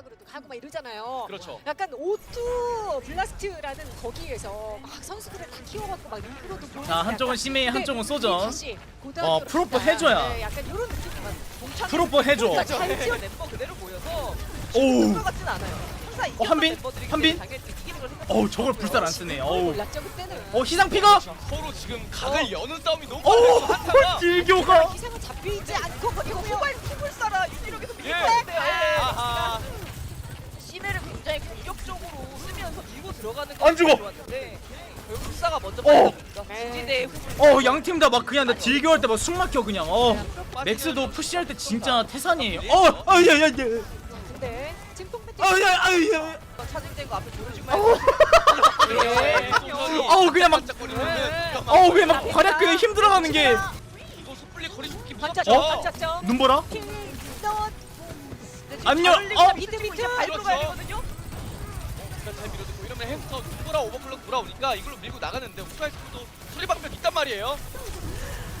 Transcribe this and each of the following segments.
대학으로도 가고 막 이러잖아요. 그렇죠. 약간 오투 블라스트라는 거기에서 막 선수들을 다 키워갖고 막 리그로도 보내는 자 한쪽은 심해 한쪽은 소전 어, 프로포. 해줘야. 네, 약간 이런 동창 프로포 해줘 잘 지원 멤버 그대로 모여서 오우 것 같진 않아요. 이겼던 한빈? 한빈? 어우 저걸 불살 안 쓰네 어우 몰랐죠 그때는. 어 희상 피가 서로 지금 각을 여는 싸움이 너무 어우 많아서 한타가 딜교가 기상은 잡혀있지 않고 이거 거기서 후발 후발 쏴라 유지력에서 예. 밀리는데요. 아하. 시내를 굉장히 공격적으로 쓰면서 밀고 들어가는 안 죽어. 좋았는데 결국 불사가 먼저 어. 네. 지지대의 후불. 어 양팀 다 막 그냥 나 딜교 할 때 막 숨 막혀 그냥 어 맥스도 푸시할 때 진짜 태산이에요 어 아야야야 근데 진통 배틀 아야야야 차징된 거 앞에 조르지 어. 말고. 예. 어우 그냥 막 어우 그냥 막 활약 그냥 힘들어가는 게 이거 섣불리 거리 좁기 반짝점 어? 반짝점 눈보라 안녕 어 비트 비트. 밟고 가야 되거든요. 잘 밀어주 고 이러면 햄스터 돌아 오버클럭 돌아오니까 이걸로 밀고 나가는데 우스카이스도 소리 방면 있단 말이에요.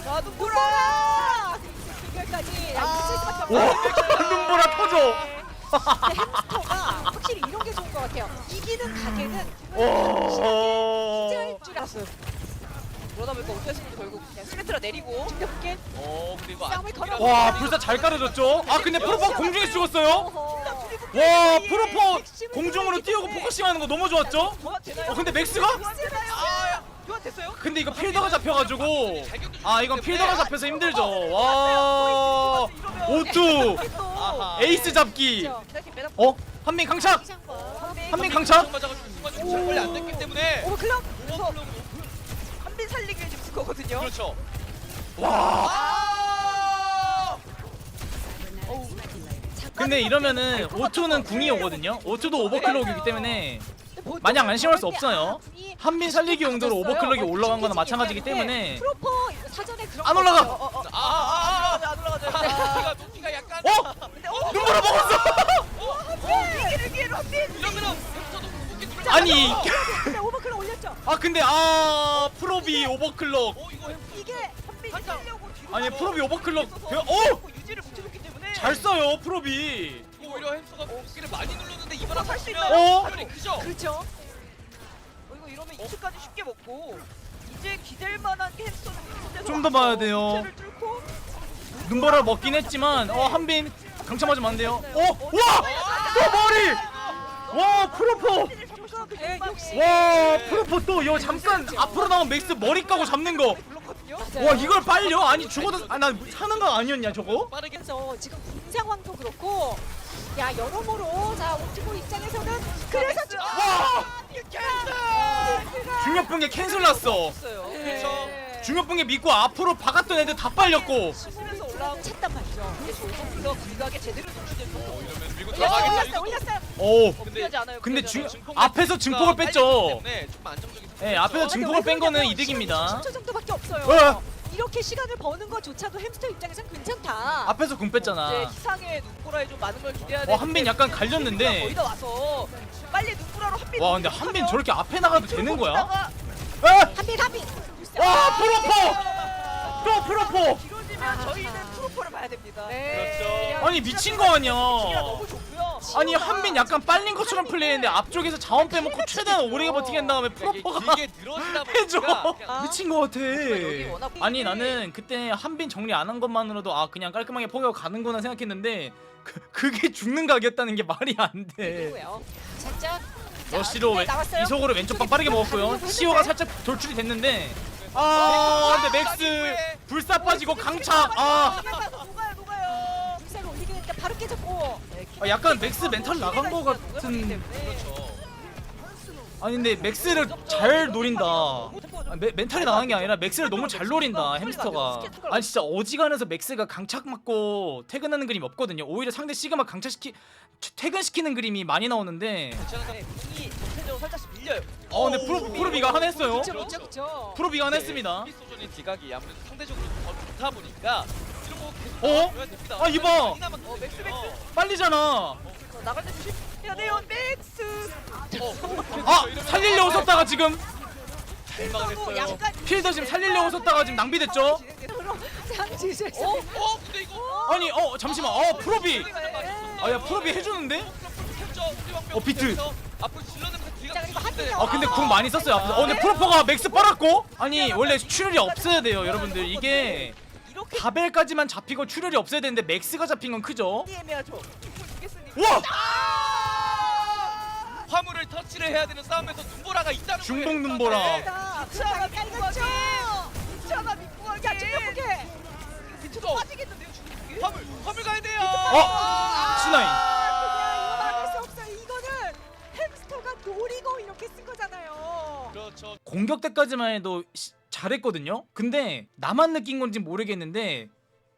자 눈보라. 결까지 아. 와 눈보라 터져 햄스터가 확실히 이런 게 좋은 것 같아요. 이기는 가게는 어 짤줄 알았어요. 그러다 보니까 오태스도 결국 그냥 시메트라 내리고 가볍게 어 근데 이거 싸움을 걸어- 와 불사 잘 깔아줬죠 아 근데 프로포 공중에 죽었어요 어허. 와 프로포 공중으로 띄우고 포커싱하는 거 너무 좋았죠? 되나요? 어 근데 맥스가? 아, 됐어요? 근데 이거 필더가 잡혀가지고. 아 이건 필더가 잡혀서 힘들죠. 와. 오투. 아하. 에이스 잡기. 어? 한민 강착. 한민 강착. 관리 안 됐기 때문에. 오버클럭 한빈 살리기 위해 지금 스코거든요. 그렇죠. 와 근데 이러면은 오투는 궁이 오거든요 오투도 오버클럭이기 때문에 마냥 안심할 수 없어요. 한민 살리기 용도로 오버클럭이 올라간 거나 마찬가지기 때문에 프로포 사전에 그런 안거 올라가. 없어요. 어, 어. 아, 아, 아, 안 올라가죠. 아, 높이가 높이가 약간 어? 근데 어, 눈보라 먹었어 한빈. 아니 근데 오버클럭 올렸죠. 아 근데 아 프로비 오버클럭 어 이거 이게 한빈이 한참. 살려고 뒤로 아니 프로비 오버클럭 어? 유지를 잘 써요 프로비 이거 오히려 햄스터가 무기를 많이 눌렀는데 이번에 할수 있나요? 어? 크죠. 그렇죠. 어, 이거 이러면 2층까지 쉽게 먹고 이제 기댈 만한 게 햄스터는 이곳에서 좀더 와서 봐야 돼요. 체를 뚫고 눈보라 먹긴 했지만 어 한빈 강차 맞으면 안 돼요 어 와 또 머리 와 프로포 네, 역시. 와 프로포 또 이거 잠깐 앞으로 나온 맥스 머리 까고 잡는 거. 와 이걸 빨려? 아니 죽어도 아나 사는 거 아니었냐 저거? 빠르게 그래서 지금 군 상황도 그렇고 야 여러모로 자 오티고 입장에서는 그래서 좀와 중력붕괴 캔슬 났어 있어요. 그렇죠. 중력붕괴 믿고 앞으로 박았던 애들 다 빨렸고 수술에서 올라온 찼단 말이죠. 근데 조금더 불가게 제대로 노출된 것도 어 이러면 밀고 올렸어요, 들어가겠다. 올렸어요, 올렸어요. 오 근데 않아요. 근데. 중 앞에서 증폭을 뺐죠 좀 안정적인 예 앞에서 증폭을 뺀 거는 이득입니다 10초 정도밖에 없어요. 어. 이렇게 시간을 버는 것조차도 햄스터 입장에선 괜찮다. 앞에서 궁 이제 뺐잖아 희상의 눈보라에 좀 많은 걸 기대해야 돼. 와 한빈 약간 갈렸는데 거의 다 와서 빨리 눈보라로 한빈. 와 근데 한빈 저렇게 앞에 나가도 되는 거야? 에? 한빈 한빈. 와 프로포 또 프로포 길어지면 저희는 프로포를 봐야 됩니다. 네. 그렇죠. 아니 미친 거 아니야 너무 좋고요. 아니 한빈 약간 빨린 것처럼 플레이했는데 앞쪽에서 자원 빼먹고 최대한 오래 버티게 한 다음에 프로포가 길게 늘어지다 해줘 보니까 미친 거 같아 여기 워낙 아니 나는 그때 한빈 정리 안 한 것만으로도 아 그냥 깔끔하게 포기하고 가는구나 생각했는데 그, 그게 죽는 각이었다는 게 말이 안돼 누구예요? 살짝 러시로 왼, 나왔어요. 이속으로 왼쪽 방 빠르게 먹었고요 시오가 살짝 돌출이 됐는데 아 근데 맥스 불사 빠지고 강착 아. 녹아요, 녹아요, 녹아요. 불사를 올리게 되니까 바로 깨졌고. 아, 약간 맥스 멘탈 나간 거 같은 그렇죠. 아니 근데 맥스를 잘 노린다. 아, 메, 멘탈이 나간 게 아니라 맥스를 너무 잘 노린다 햄스터가. 아니 진짜 어지간해서 맥스가 강착 맞고 퇴근하는 그림 없거든요. 오히려 상대 시그마 강착시키 퇴근시키는 그림이 많이 나오는데. 네, 분이 전체적으로 살짝씩 밀려요. 어 근데 프로, 프로비가 한했어요 그렇죠, 그렇죠, 그렇죠. 프로비가 한했습니다 피소전인 지각이 아무래도 상대적으로 더 좋다 보니까 이런 거 계속 어? 나와줘야 됩니다. 아, 이봐. 어, 맥스, 맥스. 어, 빨리잖아 어, 나갈 때 조심해야 돼요, 맥스. 어, 아 살리려고 썼다가 지금 잘 막았어요. 약간 필더 지금 살리려고 썼다가 지금 낭비됐죠. 어? 어? 근데 이거 아니 어 잠시만 어 프로비 아 야 프로비 해주는데 어, 비트. 한. 아 근데 궁 많이 썼어요 앞에서 어 근데 프로퍼가 맥스 빨았고 아니 원래 출혈이 없어야 돼요 여러분들 이게 이렇게 바벨까지만 잡히고 출혈이 없어야 되는데 맥스가 잡힌 건 크죠 애매하죠. 충분히 두겠으니. 와 화물을 터치를 해야 되는 싸움에서 눈보라가 있다는 중복 거예요. 눈보라. 자, 차가 깔갔 깔갔죠. 죠 차가 민구하게. 자, 충격포게. 밑으로 빠지겠는데요? 화물 화물 가야 돼요. 어? 신하인 거잖아요. 그렇죠. 공격 때까지만 해도 시- 잘했거든요. 근데 나만 느낀 건지 모르겠는데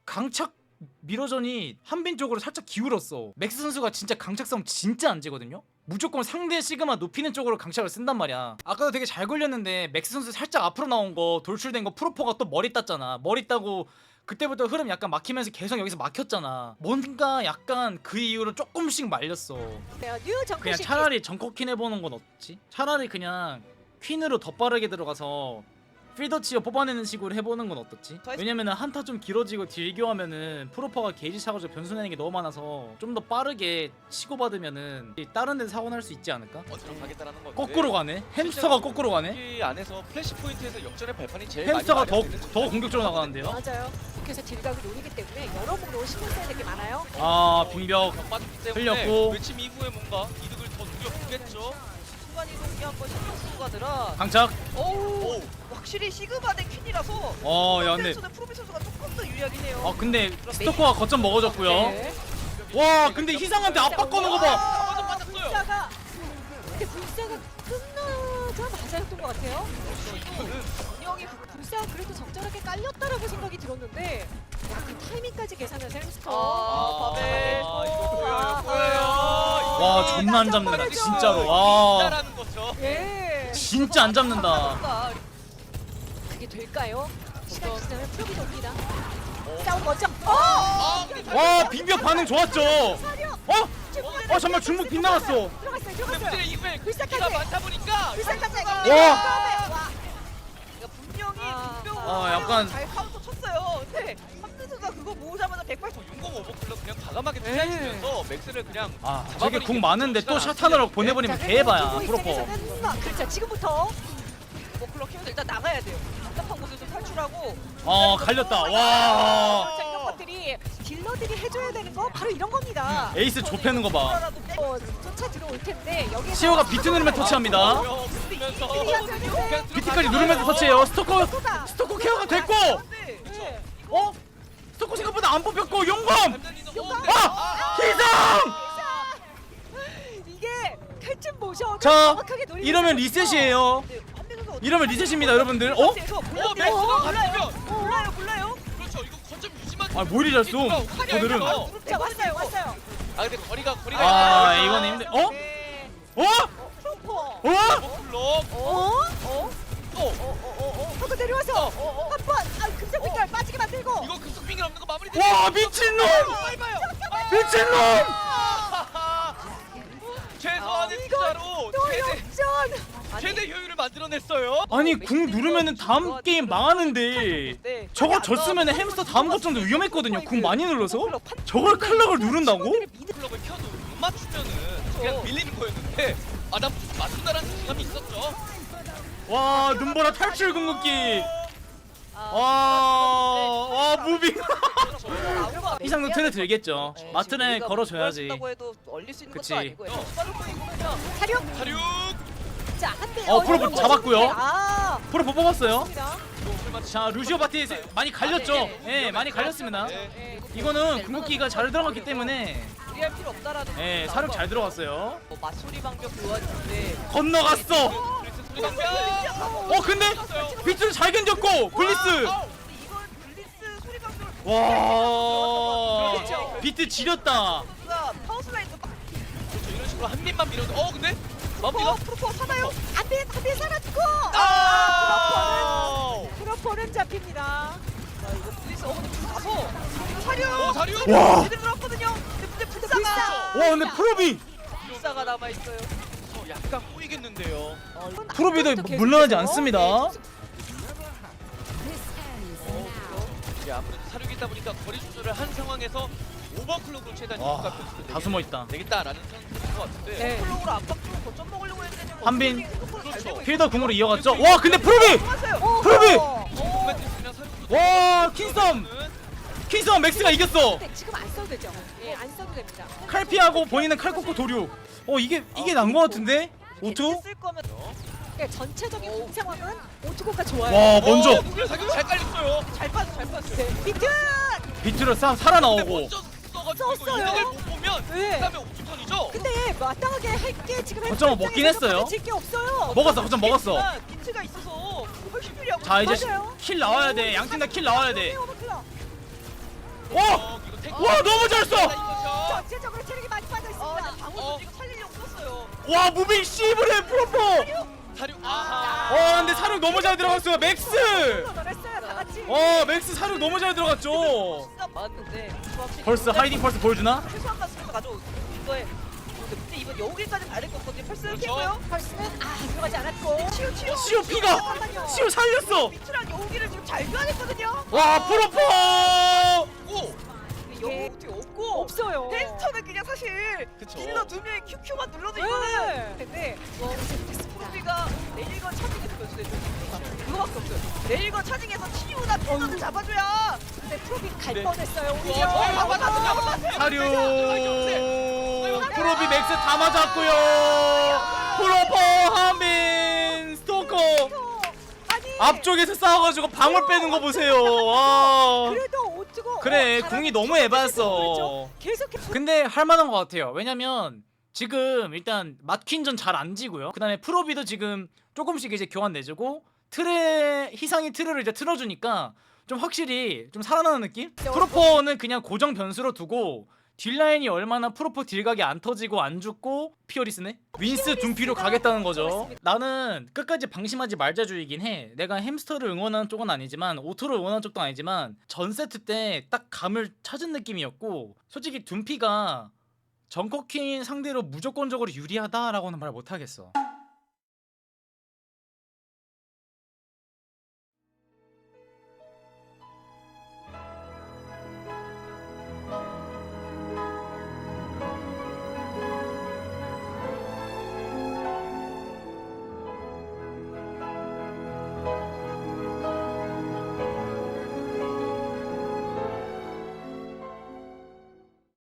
강착 미러전이 한빈 쪽으로 살짝 기울었어. 맥스 선수가 진짜 강착 싸움 진짜 안 지거든요. 무조건 상대 시그마 높이는 쪽으로 강착을 쓴단 말이야. 아까도 되게 잘 걸렸는데 맥스 선수 살짝 앞으로 나온 거 돌출된 거 프로포가 또 머리 땄잖아. 머리 따고 그때부터 흐름 약간 막히면서 계속 여기서 막혔잖아 뭔가 약간 그 이후로 조금씩 말렸어 네, 뉴 그냥. 차라리 정커퀸 해보는 건 어떻지? 차라리 그냥 퀸으로 더 빠르게 들어가서 필더치어 뽑아내는 식으로 해보는 건 어떻지? 왜냐면은 한타 좀 길어지고 딜교하면은 프로퍼가 게이지 차가지고 변수 내는 게 너무 많아서 좀 더 빠르게 치고받으면은 이 다른 데서 사고 날 수 있지 않을까? 어디로 가겠다라는 건데. 거꾸로 가네? 햄스터가 거꾸로 가네? 이 안에서 플래시 포인트에서 역전의 발판이 제일 햄스터가 많이 더, 마련되는 더. 공격적으로 나가는데요? 맞아요. 그래서 딜각을 노리기 때문에 여러모로 신경 써야 될 게 많아요. 아 빙벽 벽 빠졌기 때문에 흘렸고. 외침 이후에 뭔가 이득을 더 누려보겠죠. 순간 이동기 한번 신경 쓰고 가더라. 강착 어우, 오. 확실히 시그마 대 퀸이라서 어 야 근데 선수는 프로비 선수가 조금 더 유리하긴 해요. 아 근데 스토커가 거점 먹어줬고요 네. 와 근데 희상한테 압박 거는 거 봐 들었는데 야, 그 타이밍까지 계산해서 햄스터. 아, 바벨. 아, 이거 보여요, 아, 보여요. 와 이거 존나 안 잡는다 보내줘. 진짜로 와 있다라는 거죠. 예. 진짜 안 잡는다 그게 될까요? 시간 지나면 풀업이 돕니다. 어. 싸움 멋져. 어! 아, 잘와 빙벽 반응 좋았죠. 어? 어 정말 중국 빗나갔어 들어갔어요. 근데 들어갔어요. 이후에 불사까지. 기가 많다 보니까 불사까지. 와. 그러니까 분명히 아. 분명 아, 약간- 잘 카운터 쳤어요. 근데 함수 선수가 그거 모으자마자 180. 용공 오버클럭 그냥 과감하게 투자해주면서 맥스를 그냥 아 저게 게궁 많은데 또 시간 안 보내버리면 입장에서는 막- 그렇죠. 지금부터 워클럭 키면서 일단 나가야 돼요. 답답한 곳에서 탈출하고. 어 갈렸다 와 자, 이런 것들이 딜러들이 해줘야 되는 거 바로 이런 겁니다. 에이스 좁혀는 거봐 뭐라도 빼- 어, 쫓아 들어올 텐데 여기 시오가 비트 누르면 터치합니다 비트까지 누르면서 터치해요 스토커. 스토커 케어가 됐고 네. 어? 스토커 생각보다 안 뽑혔고 용검 어, 아! 희상! 이게 칼집 모셔. 자 정확하게 노리고 이러면. 리셋이에요 어디- 이러면 리셋입니다 여러분들 어? 어, 몰라요. 맥스가 몰라요. 같으면 몰라요. 몰라요. 그렇죠 이거 거점 유지만 아, 뭘 이랬어? 오늘은. 자 왔어요 왔어요. 아 근데 거리가 거리가 아. 이건 힘들 어? 네. 어? 프로포. 어? 오버클럭 어? 어? 또 어어 어 어 하고 내려와서 한 이거 급속 빙이 없는 거 마무리 와 미친놈! 빨리봐요 미친놈! 최소한의 투자로 또 최대 역전. 최대 효율을 만들어냈어요 아니 궁 누르면은 다음 게임 망하는데 네. 저거 졌으면 햄스터 다음 거점도 위험했거든요 궁 많이 눌러서 저걸 클럭을 누른다고? 클럭을 켜도 못 맞추면은 그냥 밀리는 거였는데 아나 맞춘다라는 자신감이 있었죠 와 눈보라 탈출 궁극기 아, 와와 무빙. 이상도 틀에 들겠죠 네, 마트에 지금 걸어줘야지 우리가 해도 얼릴 수 있는 그치. 것도 아니고 빠른 보이거든요. 사령. 사륙 자 한 대. 어, 프로포 잡았고요. 아. 프로 뽑았어요 좋습니다. 자 루시오 바티 많이 갈렸죠 네, 예 많이 갈렸습니다 네. 네. 이거는 궁극기가 잘 들어갔기 때문에 무리할 필요 없다라는. 예 사륙 잘 들어갔어요 뭐 맞소리 방벽 보여주는데 건너갔어 어 근데 비트를 잘 견뎠고 블리스 아우! 이건 블리스 소리 방벽을 와. 비트 지렸다 선수가 파워슬라이드 막 이런 식으로 한 입만 밀어도 어 근데 프로포 마음이가 프로포 사나요? 안돼 안돼 살았고. 아! 프로포는 잡힙니다. 자 이거 블리스 어 근데 줄 가서. 오 사륙 와. 제대로 들어왔거든요. 근데 문제 불사가 와 근데 프로비 불사가 남아 있어요. 저 약간 꼬이겠는데요 프로비도 물러나지 않습니다 이게 아무래도 사륙이다 보니까 거리 조절을 한 상황에서 오버클럭으로 최대한 와, 이득과 변수를 다 숨어 있다. 되겠다라는 선택인 것 같은데 네. 플로우로 압박 주고 거점 먹으려고 했는데 뭐 한빈. 그렇죠. 되고 필더 궁으로 이어갔죠. 와 근데 프로비 좋았어요. 프로비! 와 킹썸 킹썸 맥스가 이겼어. 근데 지금 안 써도 되죠. 예, 안 써도 됩니다. 칼 피하고 본인은 칼 꽂고 도류. 어 이게 이게 난 거 같은데? 오투? 쓸 거면 예, 전체적인 공 상황은 오투고가 좋아요. 와 먼저 어, 사격 잘 깔렸어요. 잘 빠져 잘 빠져. 네, 비트! 비트를 싹 살아 근데 나오고. 먼저 써가지고 이거 썼어요. 이득을 못 보면 네. 그다음에 옥주턴이죠. 근데 마땅하게 할 게 지금 거점은 먹긴 했어요. 질게 없어요. 먹었어, 거점 먹었어. 비트가 있어서 훨씬. 자 이제 맞아요. 킬 나와야 돼. 양팀 다 킬 나와야 돼. 오버클럭. 와! 어. 와 너무 잘 써. 전체적으로 체력이 와 무빙 씨브레 프로포. 사륙 아하. 와 근데 사륙 너무 잘 들어갔어요. 맥스. 놀았어요, 다 같이. 와 맥스 사륙 너무 잘 들어갔죠. 조합실이 펄스 하이딩 펄스 보여주나? 최소한 가스에서 가져온 거에 근데 이번 여우길까지 가야 될것 같거든요. 펄스 그렇죠. 피고요. 펄스는 아 들어가지 않았고. 치유 치유. 시오 피가. 시오 살렸어. 비트랑 여우길을 지금 잘 교환했거든요. 와 프로포. 오. 근데 여우 어떻게 없어요. 댄스터는 그냥 사실 그쵸. 딜러 두 명의 QQ만 눌러도 네. 이거는 근데 프로비가 내일건 차징에서 변수되죠. 그거밖에 없어요. 내일건 차징에서 치유나 딜러를 잡아줘야 근데 프로비 갈 네. 뻔했어요. 어, 오히려. 저희 잡았어요, 잡았어요. 사륙 프로비 맥스 다 맞았고요. 프로포 하민 스토커 아니. 앞쪽에서 싸워가지고 방울 빼는 거 보세요. 와. 그래도. 그래 어, 궁이 너무 척 에바였어. 계속 근데 할만한 것 같아요. 왜냐면 지금 일단 마퀸전 잘 안 지고요. 그 다음에 프로비도 지금 조금씩 이제 교환 내주고 트레 희상이 트레를 이제 틀어주니까 좀 확실히 좀 살아나는 느낌? 프로포는 그냥 고정 변수로 두고 딜라인이 얼마나 프로포 딜각이 안 터지고 안 죽고 피어리스네? 윈스 둠피로 가겠다는 거죠. 나는 끝까지 방심하지 말자주의긴 해. 내가 햄스터를 응원하는 쪽은 아니지만 오토를 응원하는 쪽도 아니지만 전 세트 때 딱 감을 찾은 느낌이었고 솔직히 둠피가 정커킨 상대로 무조건적으로 유리하다라고는 말 못하겠어.